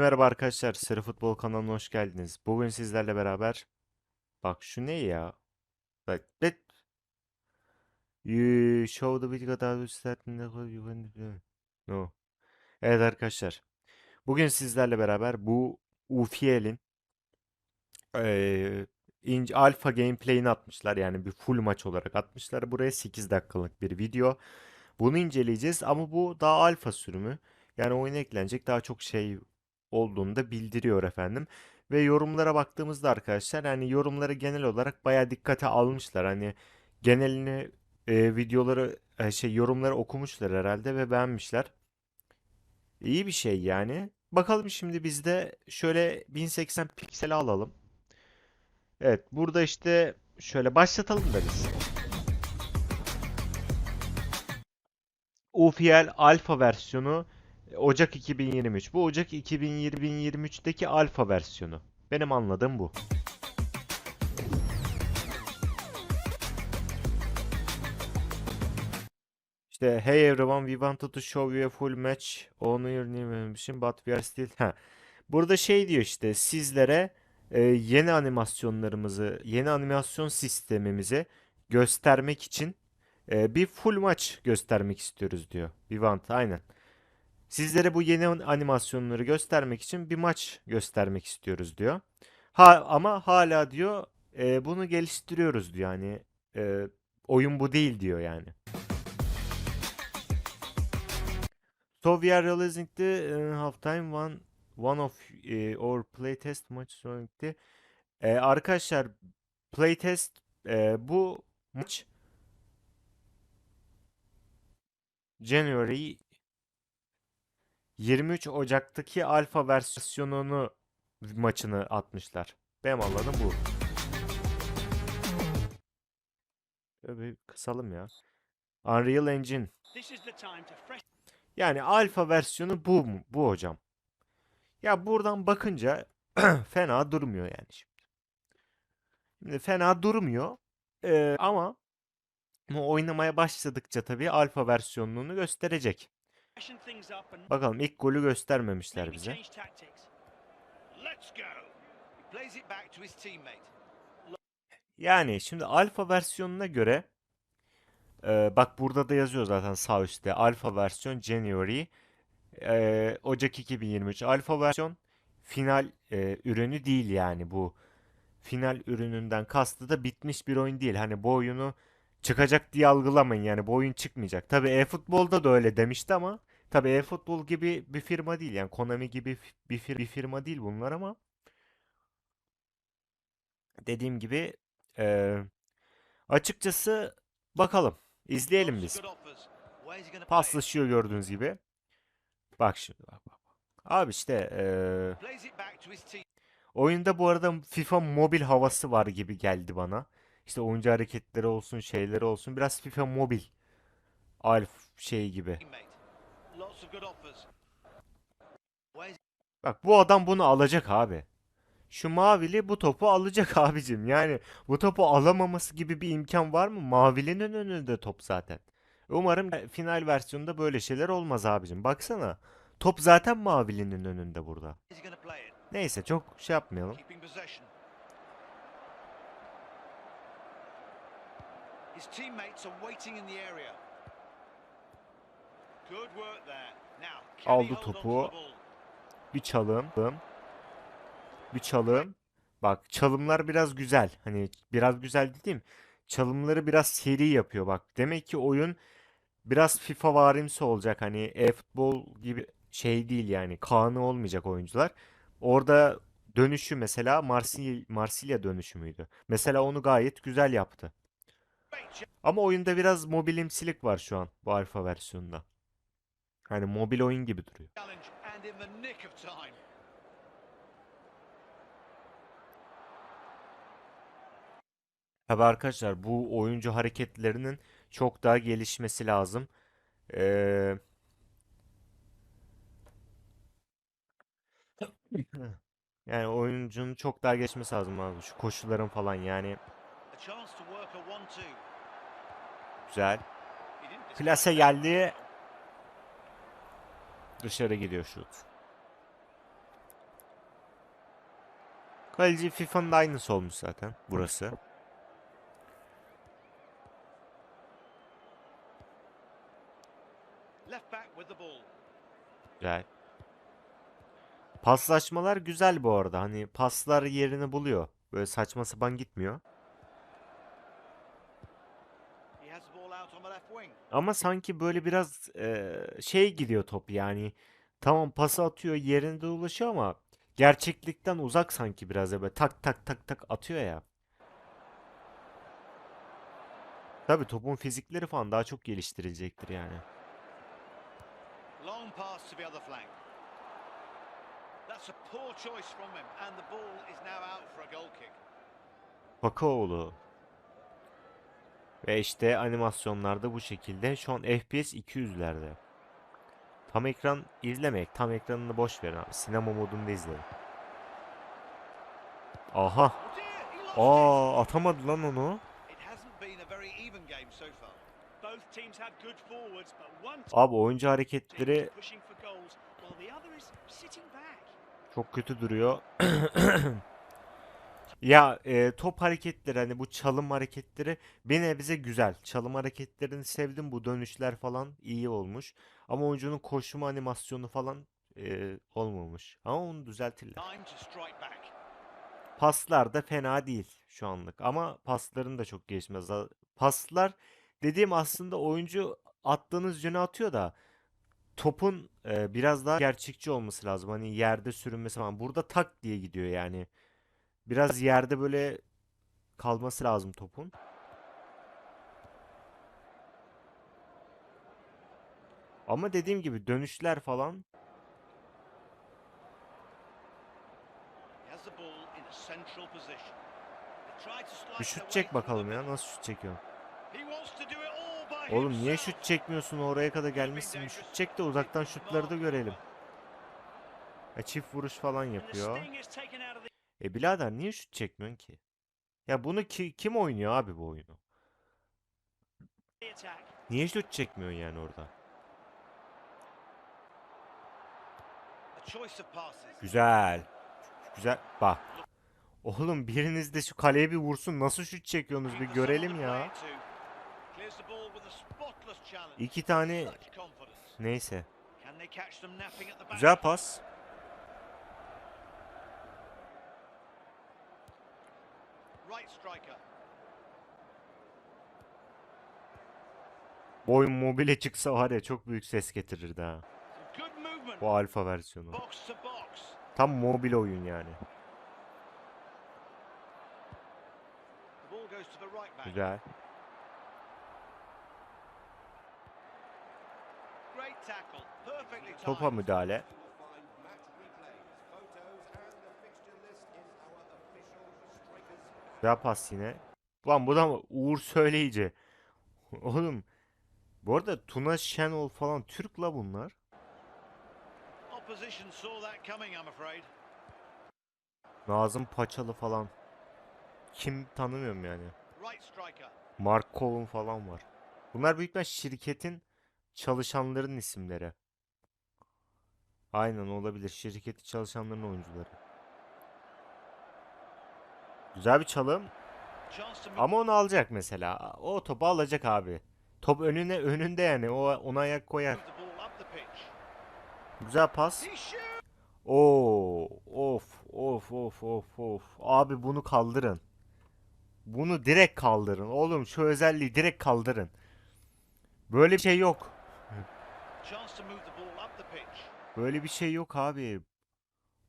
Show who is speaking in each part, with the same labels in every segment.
Speaker 1: Merhaba arkadaşlar, Sarı Futbol kanalına hoş geldiniz. Bugün sizlerle beraber bak şu ne ya? Bak let you show the video that was do. No. Evet arkadaşlar. Bugün sizlerle beraber bu UFL'in eee ince alfa gameplay'ini atmışlar. Yani bir full maç olarak atmışlar. Buraya 8 dakikalık bir video. Bunu inceleyeceğiz ama bu daha alfa sürümü. Yani oyuna eklenecek daha çok şey olduğunu da bildiriyor efendim. Ve yorumlara baktığımızda arkadaşlar hani yorumları genel olarak bayağı dikkate almışlar. Hani genelini e, videoları e, şey yorumları okumuşlar herhalde ve beğenmişler. İyi bir şey yani. Bakalım şimdi biz de şöyle 1080 piksel alalım. Evet burada işte şöyle başlatalım da biz. UFL alfa versiyonu Ocak 2023. Bu Ocak 2023'teki alfa versiyonu. Benim anladığım bu. İşte hey everyone we wanted to show you a full match on your new mission but we are still ha. Burada şey diyor işte sizlere e, yeni animasyonlarımızı, yeni animasyon sistemimizi göstermek için e, bir full maç göstermek istiyoruz diyor. We want aynen. Sizlere bu yeni animasyonları göstermek için bir maç göstermek istiyoruz diyor. Ha ama hala diyor e, bunu geliştiriyoruz diyor. Yani e, oyun bu değil diyor yani. So we are releasing the uh, halftime one one of uh, our playtest match showing E, arkadaşlar playtest e, bu maç January 23 Ocak'taki alfa versiyonunu maçını atmışlar. Benim anladığım bu. Şöyle bir kısalım ya. Unreal Engine. Yani alfa versiyonu bu mu? Bu hocam. Ya buradan bakınca fena durmuyor yani şimdi. Şimdi fena durmuyor. Ee, ama oynamaya başladıkça tabii alfa versiyonunu gösterecek. Bakalım ilk golü göstermemişler bize. Yani şimdi alfa versiyonuna göre e, bak burada da yazıyor zaten sağ üstte. Alfa versiyon January e, Ocak 2023 alfa versiyon final e, ürünü değil yani bu. Final ürününden kastı da bitmiş bir oyun değil. Hani bu oyunu çıkacak diye algılamayın yani bu oyun çıkmayacak. Tabi e-futbolda da öyle demişti ama tabi e-futbol gibi bir firma değil yani Konami gibi bir, fir bir firma değil bunlar ama dediğim gibi e, açıkçası bakalım izleyelim biz. Paslaşıyor gördüğünüz gibi. Bak şimdi bak bak. Abi işte e, oyunda bu arada FIFA mobil havası var gibi geldi bana. İşte oyuncu hareketleri olsun, şeyleri olsun. Biraz FIFA mobil. Alf şey gibi. Bak bu adam bunu alacak abi. Şu mavili bu topu alacak abicim. Yani bu topu alamaması gibi bir imkan var mı? Mavilinin önünde top zaten. Umarım final versiyonunda böyle şeyler olmaz abicim. Baksana. Top zaten mavilinin önünde burada. Neyse çok şey yapmayalım.
Speaker 2: His teammates are waiting in the area. Good work there. Now,
Speaker 1: Aldı topu. Bir çalım. Bir çalım. Bak çalımlar biraz güzel. Hani biraz güzel dediğim çalımları biraz seri yapıyor bak. Demek ki oyun biraz FIFA varimsi olacak. Hani e-futbol gibi şey değil yani. Kanı olmayacak oyuncular. Orada dönüşü mesela Marsilya, Marsilya dönüşü müydü? Mesela onu gayet güzel yaptı. Ama oyunda biraz mobilimsilik var şu an bu alfa versiyonunda. Hani mobil oyun gibi duruyor. Tabii arkadaşlar bu oyuncu hareketlerinin çok daha gelişmesi lazım. Ee... Yani oyuncunun çok daha gelişmesi lazım abi. Şu koşuların falan yani Güzel. Plase geldi. Dışarı gidiyor şut. Kaleci FIFA'nın da aynısı olmuş zaten burası. Güzel. Paslaşmalar güzel bu arada. Hani paslar yerini buluyor. Böyle saçma sapan gitmiyor.
Speaker 2: He has the ball out on the left wing.
Speaker 1: Ama sanki böyle biraz eee, şey gidiyor top yani. Tamam pası atıyor yerinde ulaşıyor ama gerçeklikten uzak sanki biraz da böyle tak tak tak tak atıyor ya. Tabii topun fizikleri falan daha çok geliştirilecektir yani.
Speaker 2: Long pass to the other flank. That's a poor choice from him, and the ball is now out for a goal kick.
Speaker 1: Pakaoğlu. Ve işte animasyonlarda bu şekilde. Şu an FPS 200'lerde. Tam ekran izlemek. Tam ekranını boş verin abi. Sinema modunda izleyin. Aha. Aa atamadı lan onu. Abi oyuncu hareketleri çok kötü duruyor. Ya e, top hareketleri hani bu çalım hareketleri bir nebze güzel. Çalım hareketlerini sevdim. Bu dönüşler falan iyi olmuş. Ama oyuncunun koşma animasyonu falan e, olmamış. Ama onu düzeltirler. Paslar da fena değil şu anlık. Ama pasların da çok geçmez. Paslar dediğim aslında oyuncu attığınız yöne atıyor da topun e, biraz daha gerçekçi olması lazım. Hani yerde sürünmesi falan. Burada tak diye gidiyor yani. Biraz yerde böyle kalması lazım topun. Ama dediğim gibi dönüşler falan bir şut çek bakalım ya. Nasıl şut çekiyor? Oğlum niye şut çekmiyorsun oraya kadar gelmişsin bir şut çek de uzaktan şutları da görelim. Ya çift vuruş falan yapıyor. E birader niye şut çekmiyorsun ki? Ya bunu ki, kim oynuyor abi bu oyunu? Niye şut çekmiyorsun yani orada? Güzel. Güzel. Bak. Oğlum biriniz de şu kaleye bir vursun. Nasıl şut çekiyorsunuz bir görelim ya. İki tane neyse.
Speaker 2: Can they striker.
Speaker 1: Boyun mobile çıksa var ya çok büyük ses getirirdi ha. Bu alfa versiyonu. Tam mobil oyun yani. Güzel. Topa müdahale. Güzel pas yine. Lan bu da? Uğur Söyleyici. Oğlum. Bu arada Tuna Şenol falan Türk la bunlar. Nazım Paçalı falan. Kim tanımıyorum yani. Mark Cohen falan var. Bunlar büyük ihtimal şirketin çalışanların isimleri. Aynen olabilir. Şirketi çalışanların oyuncuları. Güzel bir çalım. Ama onu alacak mesela. O topu alacak abi. Top önüne önünde yani. O ona ayak koyar. Güzel pas. Oo, of, of, of, of, of. Abi bunu kaldırın. Bunu direkt kaldırın. Oğlum şu özelliği direkt kaldırın. Böyle bir şey yok. Böyle bir şey yok abi.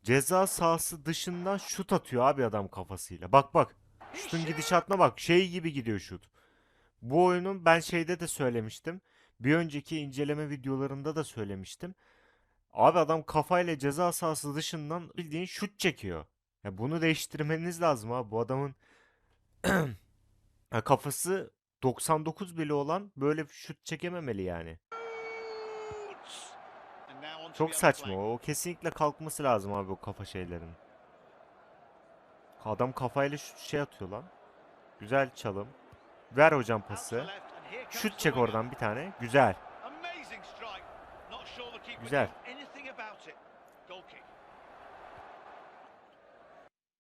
Speaker 1: Ceza sahası dışından şut atıyor abi adam kafasıyla. Bak bak. Şutun gidişatına bak. Şey gibi gidiyor şut. Bu oyunun ben şeyde de söylemiştim. Bir önceki inceleme videolarında da söylemiştim. Abi adam kafayla ceza sahası dışından bildiğin şut çekiyor. Ya bunu değiştirmeniz lazım abi. Bu adamın kafası 99 bile olan böyle şut çekememeli yani.
Speaker 2: Shoots. And now on to
Speaker 1: Çok saçma o. Kesinlikle kalkması lazım abi o kafa şeylerin. Adam kafayla şu şey atıyor lan. Güzel çalım. Ver hocam pası. Şut çek oradan bir tane. Güzel. Güzel.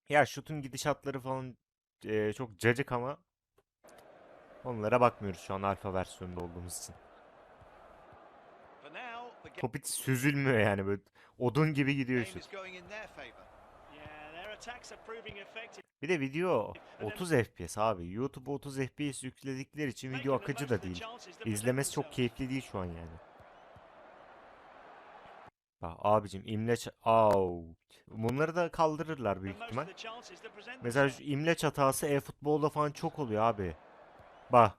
Speaker 1: Ya şutun gidişatları falan eee, çok cacık ama onlara bakmıyoruz şu an alfa versiyonunda olduğumuz için.
Speaker 2: For now, the ga-
Speaker 1: Top hiç süzülmüyor yani böyle odun gibi gidiyor
Speaker 2: game
Speaker 1: şut.
Speaker 2: is going in their favour.
Speaker 3: Yeah, their attacks are proving effective.
Speaker 1: Bir de video 30 FPS abi. YouTube 30 FPS yükledikleri için video akıcı da değil. İzlemesi çok keyifli değil şu an yani. Bak abicim imleç out. Bunları da kaldırırlar büyük ihtimal. Mesela şu imleç hatası e-futbolda falan çok oluyor abi. Bak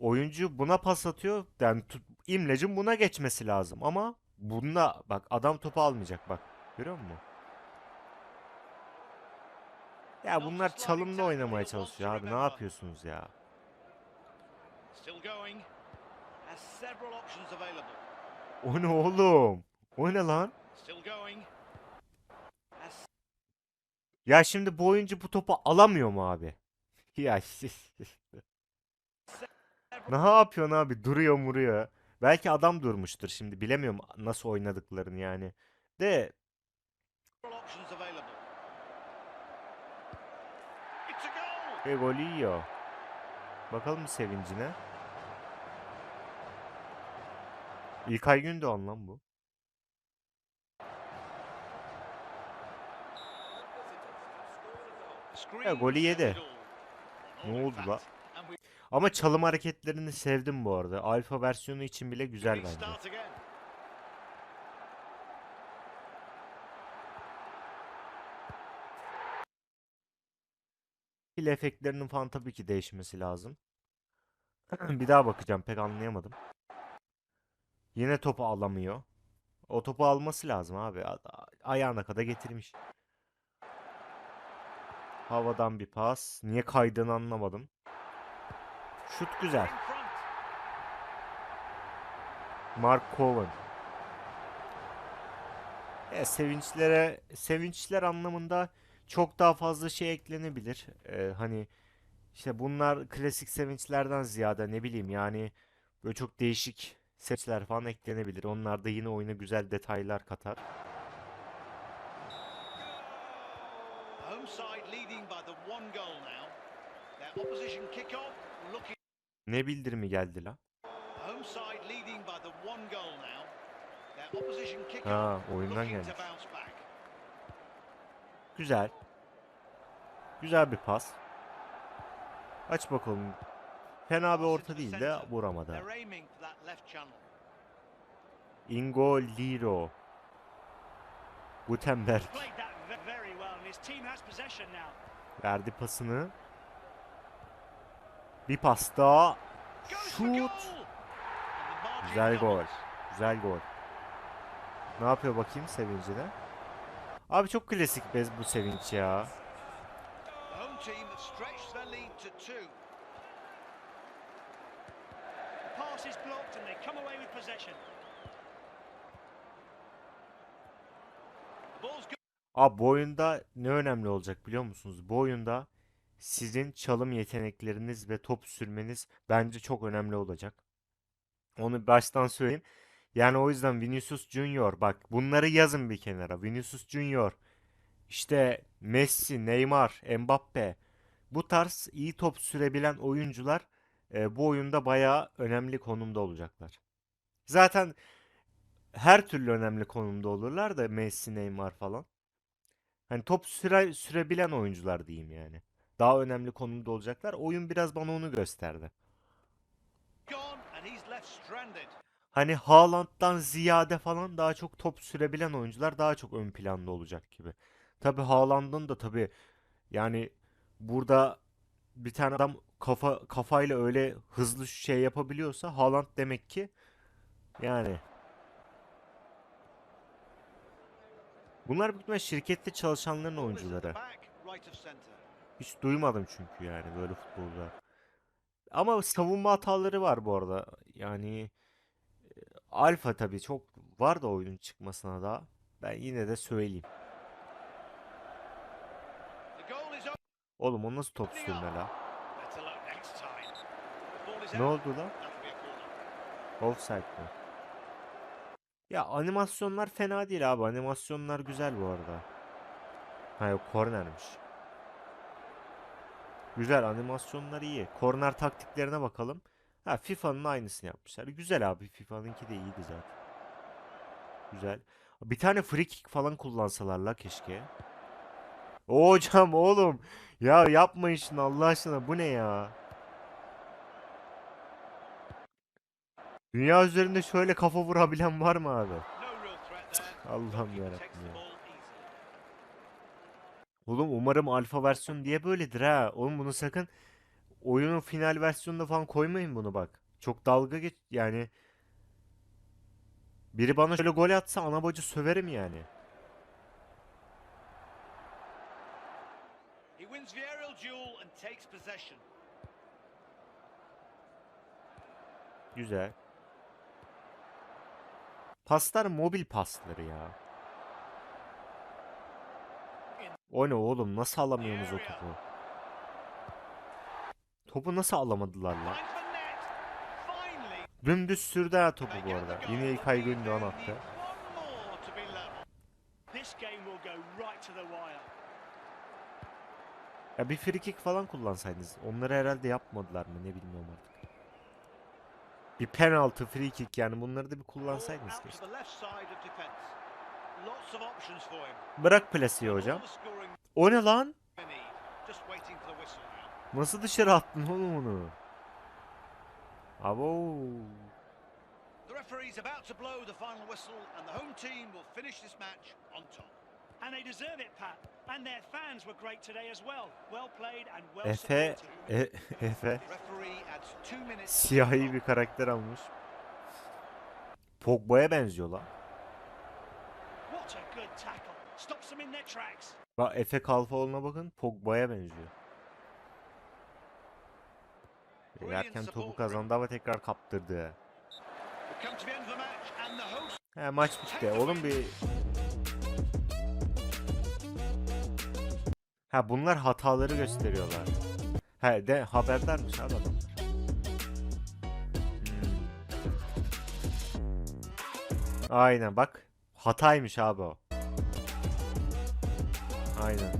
Speaker 1: oyuncu buna pas atıyor. Yani tut- imlecin buna geçmesi lazım ama bunda bak adam topu almayacak bak. Görüyor musun? Ya bunlar çalımda oynamaya çalışıyor abi. Ne yapıyorsunuz ya? O ne oğlum? O ne lan? Ya şimdi bu oyuncu bu topu alamıyor mu abi? Ya ne yapıyorsun abi? Duruyor muruyor. Belki adam durmuştur şimdi. Bilemiyorum nasıl oynadıklarını yani. De ve golü yiyor. Bakalım sevincine. İlkay Gündoğan lan bu.
Speaker 2: Screen
Speaker 1: golü yedi. Ne oldu la? Ama çalım hareketlerini sevdim bu arada. Alfa versiyonu için bile güzel bence. Pil efektlerinin falan tabii ki değişmesi lazım. Bir daha bakacağım pek anlayamadım. Yine topu alamıyor. O topu alması lazım abi. Ayağına kadar getirmiş. Havadan bir pas. Niye kaydığını anlamadım. Şut güzel. Mark Cohen. E, sevinçlere sevinçler anlamında çok daha fazla şey eklenebilir. E, hani işte bunlar klasik sevinçlerden ziyade ne bileyim yani böyle çok değişik sevinçler falan eklenebilir. Onlar da yine oyuna güzel detaylar katar.
Speaker 2: Home side leading by the one goal now. Their opposition kick-off looking.
Speaker 1: Ne bildirimi geldi la?
Speaker 2: Home side leading by the one goal now. Their opposition kick-off
Speaker 1: Ha, oyundan gelmiş. Güzel. Güzel bir pas. Aç bakalım. Fena bir orta değil de vuramadı. Ingo Liro. Gutenberg.
Speaker 3: Played that ve- very well, and his team has possession now.
Speaker 1: Verdi pasını. Bir pas daha. Şut. Güzel gol. Güzel gol. Ne yapıyor bakayım sevincine? Abi çok klasik bez bu sevinç ya. Abi bu oyunda ne önemli olacak biliyor musunuz? Bu oyunda sizin çalım yetenekleriniz ve top sürmeniz bence çok önemli olacak. Onu baştan söyleyeyim. Yani o yüzden Vinicius Junior bak bunları yazın bir kenara. Vinicius Junior, işte Messi, Neymar, Mbappe bu tarz iyi top sürebilen oyuncular e, bu oyunda bayağı önemli konumda olacaklar. Zaten her türlü önemli konumda olurlar da Messi, Neymar falan. Hani top süre, sürebilen oyuncular diyeyim yani. Daha önemli konumda olacaklar. Oyun biraz bana onu gösterdi. Hani Haaland'dan ziyade falan daha çok top sürebilen oyuncular daha çok ön planda olacak gibi. Tabi Haaland'ın da tabi yani burada bir tane adam kafa kafayla öyle hızlı şey yapabiliyorsa Haaland demek ki yani Bunlar büyük şirkette çalışanların oyuncuları. Hiç duymadım çünkü yani böyle futbolda. Ama savunma hataları var bu arada. Yani e, alfa tabii çok var da oyunun çıkmasına da. Ben yine de söyleyeyim. Oğlum o nasıl top sürme la? Ne oldu lan? Offside mi? Ya animasyonlar fena değil abi. Animasyonlar güzel bu arada. Ha yok kornermiş. Güzel animasyonlar iyi. Korner taktiklerine bakalım. Ha FIFA'nın aynısını yapmışlar. Güzel abi. FIFA'nınki de iyiydi zaten. Güzel. Bir tane free kick falan kullansalar la keşke. O hocam oğlum. Ya yapmayın şunu Allah aşkına. Bu ne ya? Dünya üzerinde şöyle kafa vurabilen var mı abi? Allah'ım yarabbim ya. Oğlum umarım alfa versiyon diye böyledir ha. Oğlum bunu sakın oyunun final versiyonunda falan koymayın bunu bak. Çok dalga geç yani. Biri bana şöyle gol atsa ana bacı söverim yani.
Speaker 2: He wins the aerial duel and takes possession.
Speaker 1: Güzel. Paslar mobil pasları ya. O ne oğlum nasıl alamıyorsunuz o topu? Topu nasıl alamadılar lan? Dümdüz sürdü ha topu bu arada. Yine. İlkay Gündoğan attı. Ya bir free kick falan kullansaydınız. Onları herhalde yapmadılar mı ne bilmiyorum artık. Bir penaltı, free kick yani bunları da bir kullansaydınız keşke.
Speaker 2: the
Speaker 1: Bırak plasiyi hocam. O ne lan? Nasıl dışarı attın oğlum onu? Abo.
Speaker 2: The referee's about to blow the final whistle, and the home team will finish this match on top.
Speaker 3: And they deserve it, Pat. And their fans were great today as well. Well played and well
Speaker 1: Efe,
Speaker 3: supported.
Speaker 1: e, Efe siyahi bir karakter almış. Pogba'ya benziyor lan.
Speaker 3: What a good tackle. Stops them in their tracks.
Speaker 1: Bak Efe Kalfaoğlu'na bakın Pogba'ya benziyor. Yerken topu kazandı ama tekrar kaptırdı. He maç bitti. Oğlum bir... Ha bunlar hataları gösteriyorlar. He de haberdarmış adamlar. Hmm. Aynen bak. Hataymış abi o. Aynen.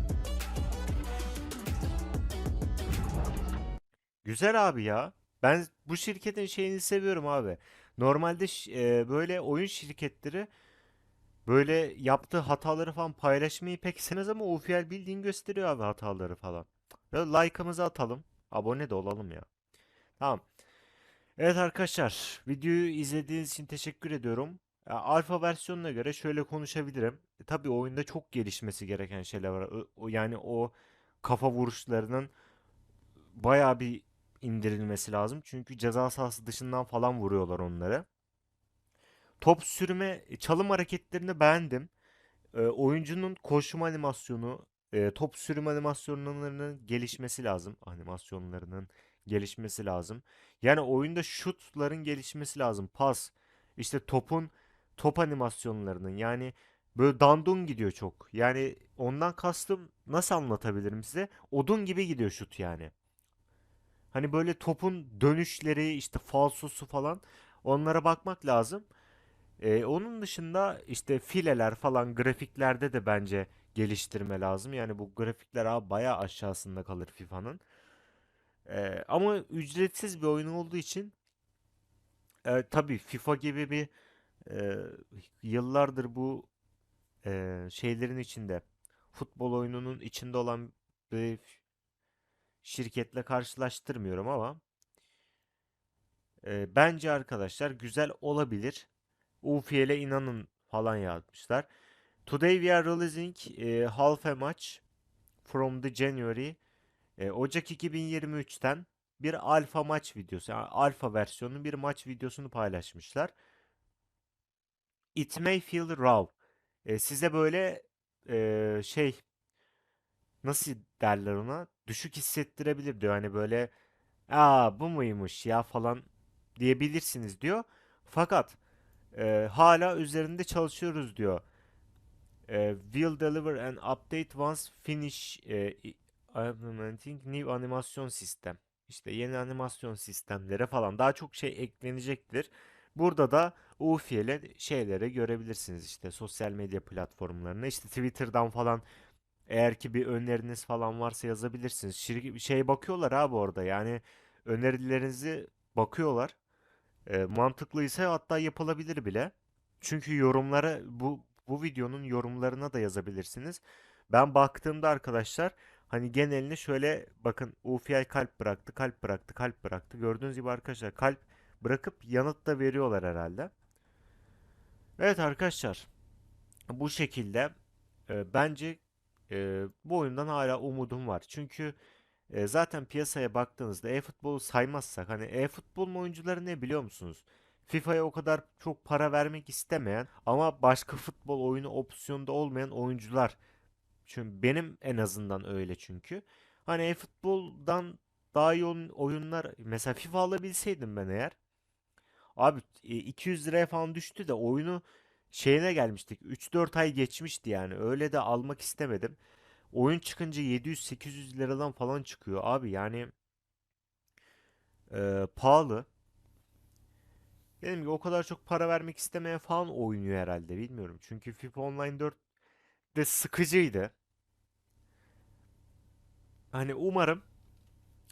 Speaker 1: Güzel abi ya. Ben bu şirketin şeyini seviyorum abi. Normalde e, böyle oyun şirketleri böyle yaptığı hataları falan paylaşmayı pek sevmez ama UFL bildiğin gösteriyor abi hataları falan. Ve like'ımızı atalım. Abone de olalım ya. Tamam. Evet arkadaşlar, videoyu izlediğiniz için teşekkür ediyorum. Alfa versiyonuna göre şöyle konuşabilirim. E, tabii oyunda çok gelişmesi gereken şeyler var. Yani o kafa vuruşlarının bayağı bir indirilmesi lazım. Çünkü ceza sahası dışından falan vuruyorlar onları. Top sürme, çalım hareketlerini beğendim. Ee, oyuncunun koşma animasyonu, e, top sürme animasyonlarının gelişmesi lazım. Animasyonlarının gelişmesi lazım. Yani oyunda şutların gelişmesi lazım. Pas, işte topun top animasyonlarının yani böyle dandun gidiyor çok. Yani ondan kastım nasıl anlatabilirim size? Odun gibi gidiyor şut yani. Hani böyle topun dönüşleri işte falsosu falan onlara bakmak lazım. Ee, onun dışında işte fileler falan grafiklerde de bence geliştirme lazım. Yani bu grafikler abi bayağı aşağısında kalır FIFA'nın. Ee, ama ücretsiz bir oyun olduğu için e, tabii FIFA gibi bir e, yıllardır bu e, şeylerin içinde futbol oyununun içinde olan bir şirketle karşılaştırmıyorum ama e, bence arkadaşlar güzel olabilir. UFL'e inanın falan yazmışlar. Today we are releasing e, half a match from the January e, Ocak 2023'ten bir alfa maç videosu, yani alfa versiyonun bir maç videosunu paylaşmışlar. It may feel raw. E, size böyle e, şey nasıl derler ona? Düşük hissettirebilir diyor. Hani böyle aa bu muymuş ya falan diyebilirsiniz diyor. Fakat e, hala üzerinde çalışıyoruz diyor. E, will deliver an update once finish e, implementing new animasyon sistem. İşte yeni animasyon sistemlere falan daha çok şey eklenecektir. Burada da UFL'e şeylere görebilirsiniz işte sosyal medya platformlarına işte Twitter'dan falan Eğer ki bir öneriniz falan varsa yazabilirsiniz. Şirket şey bakıyorlar abi orada. Yani önerilerinizi bakıyorlar. E, mantıklıysa hatta yapılabilir bile. Çünkü yorumlara bu bu videonun yorumlarına da yazabilirsiniz. Ben baktığımda arkadaşlar hani genelini şöyle bakın UFI kalp bıraktı, kalp bıraktı, kalp bıraktı. Gördüğünüz gibi arkadaşlar kalp bırakıp yanıt da veriyorlar herhalde. Evet arkadaşlar bu şekilde e, bence e, bu oyundan hala umudum var. Çünkü e, zaten piyasaya baktığınızda e-futbolu saymazsak hani e-futbolun oyuncuları ne biliyor musunuz? FIFA'ya o kadar çok para vermek istemeyen ama başka futbol oyunu opsiyonda olmayan oyuncular. Çünkü benim en azından öyle çünkü. Hani e-futboldan daha iyi oyun- oyunlar mesela FIFA alabilseydim ben eğer Abi e, 200 liraya falan düştü de oyunu şeyine gelmiştik. 3-4 ay geçmişti yani. Öyle de almak istemedim. Oyun çıkınca 700-800 liradan falan çıkıyor abi yani e, pahalı. Dedim ki o kadar çok para vermek istemeyen falan oynuyor herhalde bilmiyorum. Çünkü FIFA Online 4 de sıkıcıydı. Hani umarım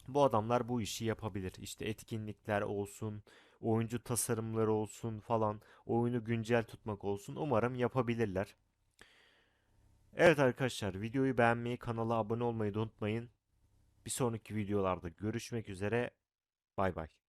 Speaker 1: bu adamlar bu işi yapabilir. İşte etkinlikler olsun, oyuncu tasarımları olsun falan, oyunu güncel tutmak olsun. Umarım yapabilirler. Evet arkadaşlar, videoyu beğenmeyi, kanala abone olmayı da unutmayın. Bir sonraki videolarda görüşmek üzere. Bay bay.